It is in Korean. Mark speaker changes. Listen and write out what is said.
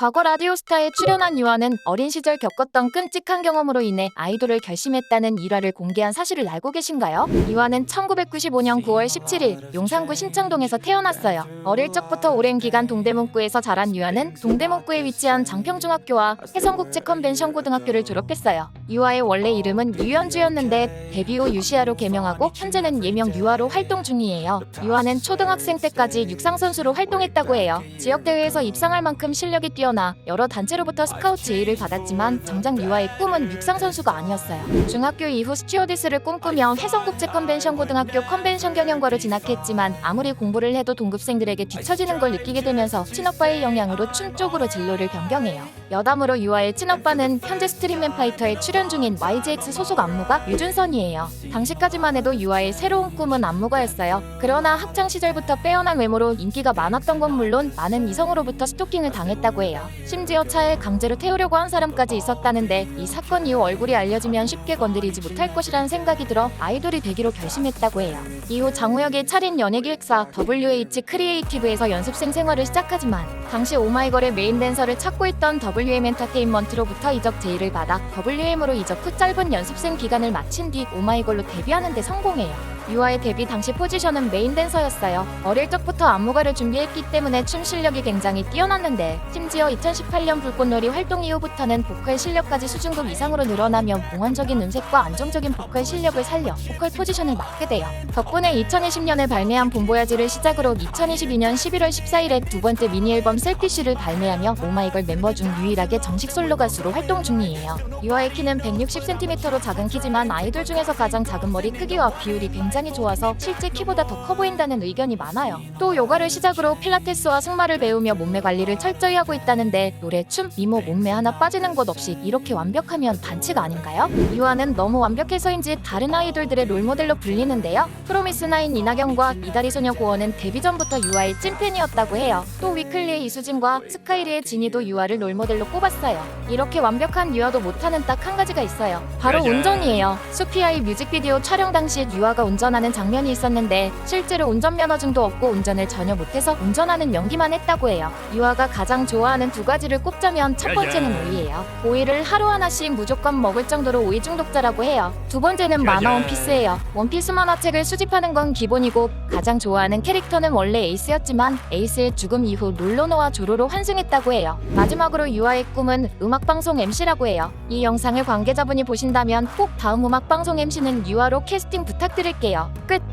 Speaker 1: 과거 라디오스타에 출연한 유아는 어린 시절 겪었던 끔찍한 경험으로 인해 아이돌을 결심했다는 일화를 공개한 사실을 알고 계신가요? 유아는 1995년 9월 17일 용산구 신창동에서 태어났어요. 어릴 적부터 오랜 기간 동대문구에서 자란 유아는 동대문구에 위치한 장평중학교와 해성국제 컨벤션 고등학교를 졸업했어요. 유아의 원래 이름은 유현주였는데 데뷔 후 유시아로 개명하고 현재는 예명 유아로 활동 중이에요. 유아는 초등학생 때까지 육상 선수로 활동했다고 해요. 지역 대회에서 입상할 만큼 실력이 뛰어나 여러 단체로부터 스카우트 제의를 받았지만 정작 유아의 꿈은 육상 선수가 아니었어요. 중학교 이후 스튜어디스를 꿈꾸며 해성국제 컨벤션 고등학교 컨벤션 경영과로 진학했지만 아무리 공부를 해도 동급생들에게 뒤처지는 걸 느끼게 되면서 친오빠의 영향으로 춤 쪽으로 진로를 변경해요. 여담으로 유아의 친오빠는 현재 스트리맨 파이터에 출연 중인 YGX 소속 안무가 유준선이에요. 당시까지만 해도 유아의 새로운 꿈은 안무가였어요. 그러나 학창 시절부터 빼어난 외모로 인기가 많았던 건 물론 많은 이성으로부터 스토킹을 당했다고 해요. 심지어 차에 강제로 태우려고 한 사람까지 있었다는데 이 사건 이후 얼굴이 알려지면 쉽게 건드리지 못할 것이라는 생각이 들어 아이돌이 되기로 결심했다고 해요. 이후 장우혁의 차린 연예기획사 WH 크리에이티브에서 연습생 생활을 시작하지만 당시 오마이걸의 메인 댄서를 찾고 있던 WM 엔터테인먼트로부터 이적 제의를 받아 WM으로 이적 후 짧은 연습생 기간을 마친 뒤 오마이걸로 데뷔하는 데 성공해요. 유아의 데뷔 당시 포지션은 메인 댄서였어요. 어릴 적부터 안무가를 준비했기 때문에 춤 실력이 굉장히 뛰어났는데 심지어 2018년 불꽃놀이 활동 이후부터는 보컬 실력까지 수준급 이상으로 늘어나며 몽환적인 음색과 안정적인 보컬 실력을 살려 보컬 포지션을 맡게 돼요. 덕분에 2020년에 발매한 봄보야지를 시작으로 2022년 11월 14일에 두 번째 미니 앨범 셀피쉬를 발매하며 오마이걸 멤버 중 유일하게 정식 솔로 가수로 활동 중이에요. 유아의 키는 160cm로 작은 키지만 아이돌 중에서 가장 작은 머리 크기와 비율이 굉장히 좋아서 실제 키보다 더 커 보인다는 의견이 많아요. 또 요가를 시작으로 필라테스와 승마를 배우며 몸매 관리를 철저히 하고 있다는데 노래, 춤, 미모, 몸매 하나 빠지는 것 없이 이렇게 완벽하면 반칙 아닌가요? 유아는 너무 완벽해서인지 다른 아이돌들의 롤모델로 불리는데요. 프로미스나인 이나경과 이다리 소녀 고원은 데뷔 전부터 유아의 찐팬이었다고 해요. 또 위클리의 이수진과 스카이리의 진이도 유아를 롤모델로 꼽았어요. 이렇게 완벽한 유아도 못하는 딱 한 가지가 있어요. 바로. 운전이에요. 수피아의 뮤직비디오 촬영 당시 유아가 운전 하는 장면이 있었는데 실제로 운전면허증도 없고 운전을 전혀 못해서 운전하는 연기만 했다고 해요. 유아가 가장 좋아하는 두 가지를 꼽자면 첫 번째는. 오이예요. 오이를 하루 하나씩 무조건 먹을 정도로 오이 중독자라고 해요. 두 번째는. 만화 원피스예요. 원피스 만화책을 수집하는 건 기본이고 가장 좋아하는 캐릭터는 원래 에이스였지만 에이스의 죽음 이후 롤러노와 조로로 환승했다고 해요. 마지막으로 유아의 꿈은 음악방송 MC라고 해요. 이 영상을 관계자분이 보신다면 꼭 다음 음악방송 MC는 유아로 캐스팅 부탁드릴게 요. 끝!